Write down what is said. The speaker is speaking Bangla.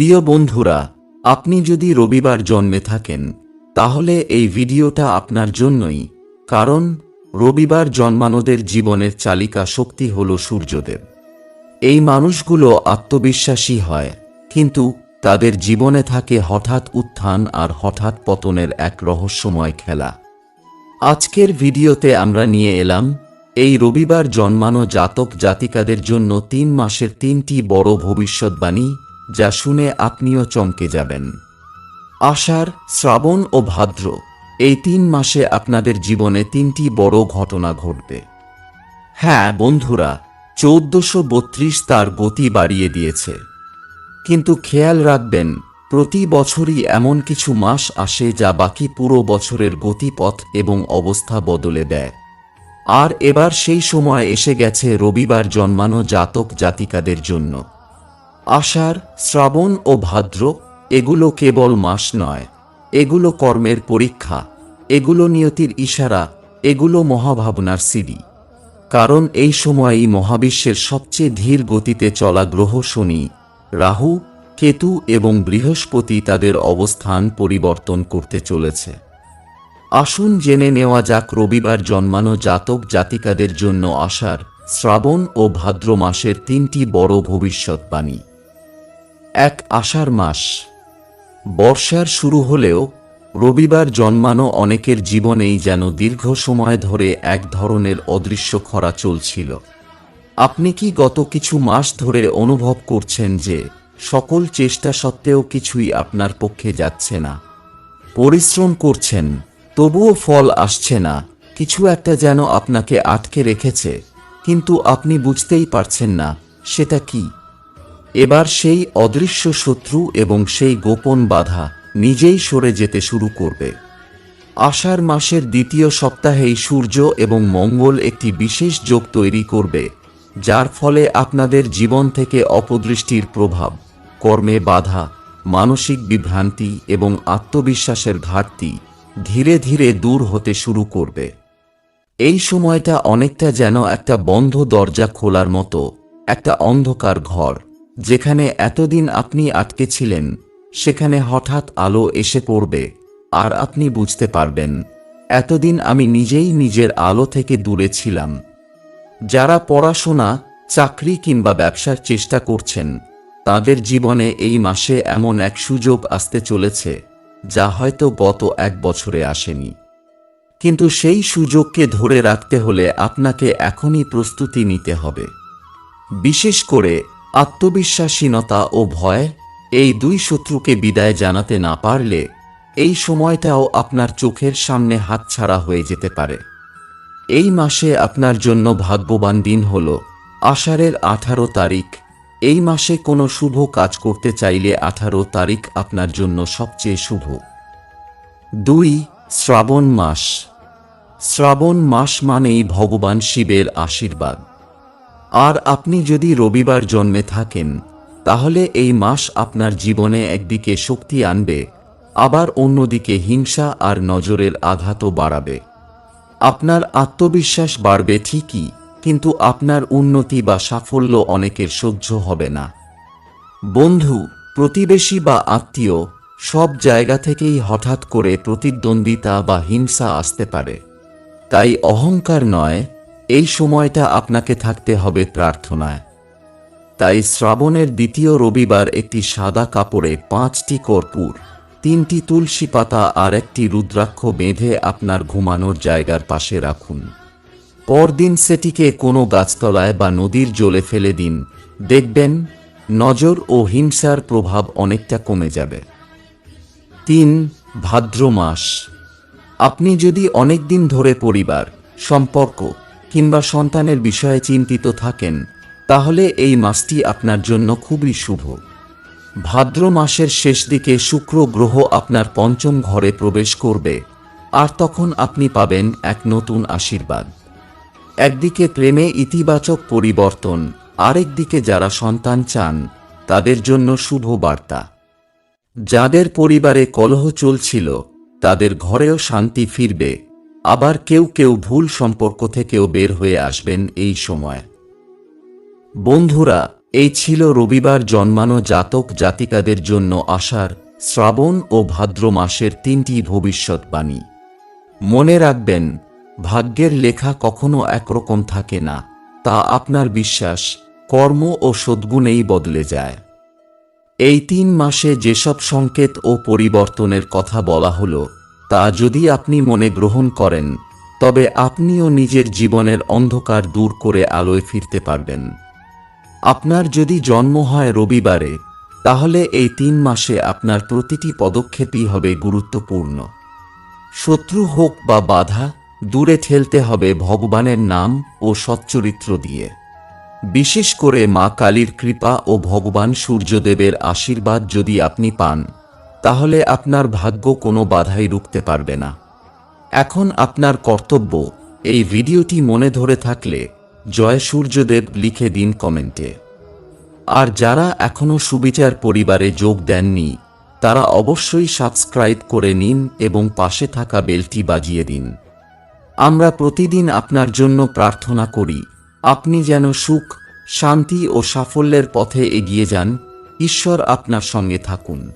প্রিয় বন্ধুরা, আপনি যদি রবিবার জন্মে থাকেন, তাহলে এই ভিডিওটা আপনার জন্যই, কারণ রবিবার জন্মানোদের জীবনের চালিকা শক্তি হল সূর্যদেব। এই মানুষগুলো আত্মবিশ্বাসী হয়, কিন্তু তাদের জীবনে থাকে হঠাৎ উত্থান আর হঠাৎ পতনের এক রহস্যময় খেলা। আজকের ভিডিওতে আমরা নিয়ে এলাম, এই রবিবার জন্মানো জাতক জাতিকাদের জন্য তিন মাসের তিনটি বড় ভবিষ্যৎবাণী যা শুনে আপনিও চমকে যাবেন। আষাঢ় শ্রাবণ ও ভাদ্র এই তিন মাসে আপনাদের জীবনে তিনটি বড় ঘটনা ঘটবে। হ্যাঁ বন্ধুরা, চৌদ্দশো বত্রিশ তার গতি বাড়িয়ে দিয়েছে। কিন্তু খেয়াল রাখবেন, প্রতি বছরই এমন কিছু মাস আসে যা বাকি পুরো বছরের গতিপথ এবং অবস্থা বদলে দেয়। আর এবার সেই সময় এসে গেছে রবিবার জন্মানো জাতক জাতিকাদের জন্য। আষাঢ়, শ্রাবণ ও ভাদ্র, এগুলো কেবল মাস নয়। এগুলো কর্মের পরীক্ষা। এগুলো নিয়তির ইশারা। এগুলো মহাভাবনার সিঁড়ি। কারণ এই সময়ই মহাবিশ্বের সবচেয়ে ধীর গতিতে চলা গ্রহ শনি, রাহু, কেতু এবং বৃহস্পতি তাদের অবস্থান পরিবর্তন করতে চলেছে। আসুন জেনে নেওয়া যাক রবিবার জন্মানো জাতক জাতিকাদের জন্য আষাঢ়, শ্রাবণ ও ভাদ্র মাসের তিনটি বড় ভবিষ্যৎবাণী। এক আষাঢ় মাস। বর্ষার শুরু হলেও রবিবার জন্মানো অনেকের জীবনেই যেন দীর্ঘ সময় ধরে এক ধরনের অদৃশ্য খরা চলছিল। আপনি কি গত কিছু মাস ধরে অনুভব করছেন যে সকল চেষ্টা সত্ত্বেও কিছুই আপনার পক্ষে যাচ্ছে না? পরিশ্রম করছেন, তবুও ফল আসছে না, কিছু একটা যেন আপনাকে আটকে রেখেছে, কিন্তু আপনি বুঝতেই পারছেন না, সেটা কি? এবার সেই অদৃশ্য শত্রু এবং সেই গোপন বাধা নিজেই সরে যেতে শুরু করবে। আষাঢ় মাসের দ্বিতীয় সপ্তাহেই সূর্য এবং মঙ্গল একটি বিশেষ যোগ তৈরি করবে, যার ফলে আপনাদের জীবন থেকে অপদৃষ্টির প্রভাব, কর্মে বাধা, মানসিক বিভ্রান্তি এবং আত্মবিশ্বাসের ঘাটতি ধীরে ধীরে দূর হতে শুরু করবে। এই সময়টা অনেকটা যেন একটা বন্ধ দরজা খোলার মতো, একটা অন্ধকার ঘর। যেখানে এতদিন আপনি আটকে ছিলেন, সেখানে হঠাৎ আলো এসে পড়বে, আর আপনি বুঝতে পারবেন, এতদিন আমি নিজেই নিজের আলো থেকে দূরে ছিলাম। যারা পড়াশোনা, চাকরি কিংবা ব্যবসার চেষ্টা করছেন, তাদের জীবনে এই মাসে এমন এক সুযোগ আসতে চলেছে, যা হয়তো গত এক বছরে আসেনি। কিন্তু সেই সুযোগকে ধরে রাখতে হলে আপনাকে এখনই প্রস্তুতি নিতে হবে। বিশেষ করে আত্মবিশ্বাসীনতা ও ভয় এই দুই শত্রুকে বিদায় জানাতে না পারলে এই সময়টাও আপনার চোখের সামনে হাতছাড়া হয়ে যেতে পারে। এই মাসে আপনার জন্য ভাগ্যবান দিন হল আষাঢ়ের আঠারো তারিখ। এই মাসে কোনো শুভ কাজ করতে চাইলে আঠারো তারিখ আপনার জন্য সবচেয়ে শুভ। দুই, শ্রাবণ মাস। শ্রাবণ মাস মানেই ভগবান শিবের আশীর্বাদ। আর আপনি যদি রবিবার জন্মে থাকেন, তাহলে এই মাস আপনার জীবনে একদিকে শক্তি আনবে, আবার অন্যদিকে হিংসা আর নজরের আঘাতও বাড়াবে। আপনার আত্মবিশ্বাস বাড়বে ঠিকই, কিন্তু আপনার উন্নতি বা সাফল্য অনেকের সহ্য হবে না। বন্ধু, প্রতিবেশী বা আত্মীয়, সব জায়গা থেকেই হঠাৎ করে প্রতিদ্বন্দ্বিতা বা হিংসা আসতে পারে। তাই অহংকার নয় এই সময়টা আপনাকে থাকতে হবে প্রার্থনায়। তাই শ্রাবণের দ্বিতীয় রবিবার একটি সাদা কাপড়ে পাঁচটি কর্পূর, তিনটি তুলসী পাতা আর একটি রুদ্রাক্ষ বেঁধে আপনার ঘুমানোর জায়গার পাশে রাখুন। পরদিন সেটিকে কোনো গাছতলায় বা নদীর জলে ফেলে দিন। দেখবেন নজর ও হিংসার প্রভাব অনেকটা কমে যাবে। তিন ভাদ্র মাস আপনি যদি অনেক দিন ধরে পরিবার, সম্পর্ক কিংবা সন্তানের বিষয়ে চিন্তিত থাকেন, তাহলে এই মাসটি আপনার জন্য খুবই শুভ। ভাদ্র মাসের শেষ দিকে শুক্র গ্রহ আপনার পঞ্চম ঘরে প্রবেশ করবে, আর তখন আপনি পাবেন এক নতুন আশীর্বাদ। একদিকে প্রেমে ইতিবাচক পরিবর্তন আরেকদিকে যারা সন্তান চান, তাদের জন্য শুভ বার্তা। যাদের পরিবারে কলহ চলছিল, তাদের ঘরেও শান্তি ফিরবে আবার কেউ কেউ ভুল সম্পর্ক থেকেও বের হয়ে আসবেন এই সময়। বন্ধুরা, এই ছিল রবিবার জন্মানো জাতক জাতিকাদের জন্য আষাঢ়, শ্রাবণ ও ভাদ্র মাসের তিনটি ভবিষ্যৎবাণী। মনে রাখবেন, ভাগ্যের লেখা কখনো একরকম থাকে না, তা আপনার বিশ্বাস, কর্ম ও সদ্গুণেই বদলে যায়। এই তিন মাসে যেসব সংকেত ও পরিবর্তনের কথা বলা হলো তা যদি আপনি মনে গ্রহণ করেন, তবে আপনিও নিজের জীবনের অন্ধকার দূর করে আলোয় ফিরতে পারবেন। আপনার যদি জন্ম হয় রবিবারে, তাহলে এই তিন মাসে আপনার প্রতিটি পদক্ষেপই হবে গুরুত্বপূর্ণ। শত্রু হোক বা বাধা, দূরে ঠেলতে হবে ভগবানের নাম ও সচ্চরিত্র দিয়ে। বিশেষ করে মা কালীর কৃপা ও ভগবান সূর্যদেবের আশীর্বাদ যদি আপনি পান তাহলে আপনার ভাগ্য কোনো বাধাই রুখতে পারবে না। এখন আপনার কর্তব্য এই ভিডিওটি মনে ধরে থাকলে জয় সূর্যদেব লিখে দিন কমেন্টে। আর যারা এখনও সুবিচার পরিবারে যোগ দেননি, তারা অবশ্যই সাবস্ক্রাইব করে নিন এবং পাশে থাকা বেলটি বাজিয়ে দিন। আমরা প্রতিদিন আপনার জন্য প্রার্থনা করি, আপনি যেন সুখ, শান্তি ও সাফল্যের পথে এগিয়ে যান, ঈশ্বর আপনার সঙ্গে থাকুন।